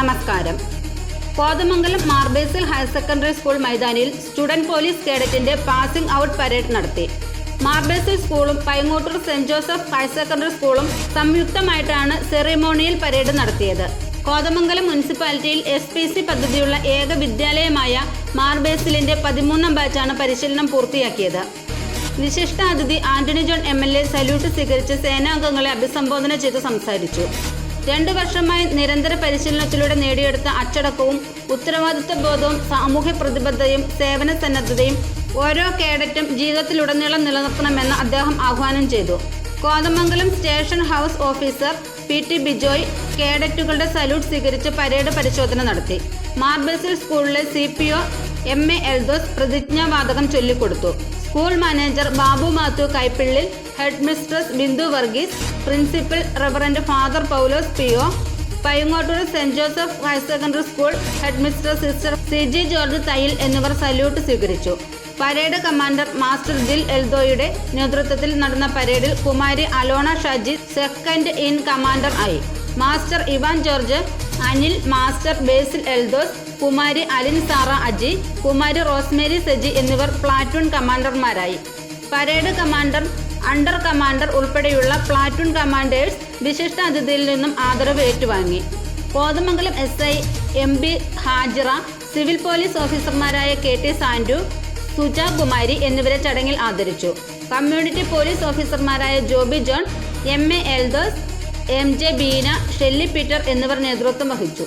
നമസ്കാരം. Kothamangalam Mar Basil higher secondary school മൈതാനിയിൽ student police കേഡറ്റിന്റെ പാസിംഗ് ഔട്ട് പരേഡ് നടത്തി. മാർബേസിൽ സ്കൂളും Paingottoor saint Joseph higher secondary സ്കൂളും സംയുക്തമായിട്ടാണ് സെറിമോണിയൽ പരേഡ് നടത്തിയത്. കോതമംഗലം മുനിസിപ്പാലിറ്റിയിൽ എസ് പി സി പദ്ധതിയുള്ള ഏക വിദ്യാലയമായ മാർബേസിലിന്റെ പതിമൂന്നാം ബാച്ചാണ് പരിശീലനം പൂർത്തിയാക്കിയത്. വിശിഷ്ടാതിഥി Antony John M L A salute സ്വീകരിച്ച് സേനാംഗങ്ങളെ അഭിസംബോധന ചെയ്ത് സംസാരിച്ചു. രണ്ടു വർഷമായി നിരന്തര പരിശീലനത്തിലൂടെ നേടിയെടുത്ത അച്ചടക്കവും ഉത്തരവാദിത്വ ബോധവും സാമൂഹ്യ പ്രതിബദ്ധതയും സേവന സന്നദ്ധതയും ഓരോ കേഡറ്റും ജീവിതത്തിലുടനീളം നിലനിർത്തണമെന്ന് അദ്ദേഹം ആഹ്വാനം ചെയ്തു. Kothamangalam station house officer P T Bijoy കേഡറ്റുകളുടെ salute സ്വീകരിച്ച് പരേഡ് പരിശോധന നടത്തി. മാർബിൾസിൽ സ്കൂളിലെ C P O M A Eldhose പ്രതിജ്ഞാവാതകം ചൊല്ലിക്കൊടുത്തു. School manager Babu Mathew Kaippillil head mistress Bindu Varghese principal reverend father Paulose Pio Payyangottoor saint Joseph higher secondary school head mistress sister C G George Thayyil എന്നിവർ salute സ്വീകരിച്ചു. Parade commander master ജിൽ എൽദോയുടെ നേതൃത്വത്തിൽ നടന്ന പരേഡിൽ Kumari Alona Shaji second in commander ആയി. Master Ivan George Anil master Basil Eldhose Kumari Alin Sara Aji Kumari Rosemary Saji എന്നിവർ platoon കമാൻഡർമാരായി. Parade commander under commander ഉൾപ്പെടെയുള്ള platoon commanders വിശിഷ്ട അതിഥിയിൽ നിന്നും ആദരവ് ഏറ്റുവാങ്ങി. Kothamangalam S I M B Hajira civil police ഓഫീസർമാരായ കെ ടി സാൻഡു സുജ കുമാരി എന്നിവരെ ചടങ്ങിൽ ആദരിച്ചു. കമ്മ്യൂണിറ്റി പോലീസ് ഓഫീസർമാരായ Joby John M A Eldhose M J Beena Shelly Peter എന്നിവർ നേതൃത്വം വഹിച്ചു.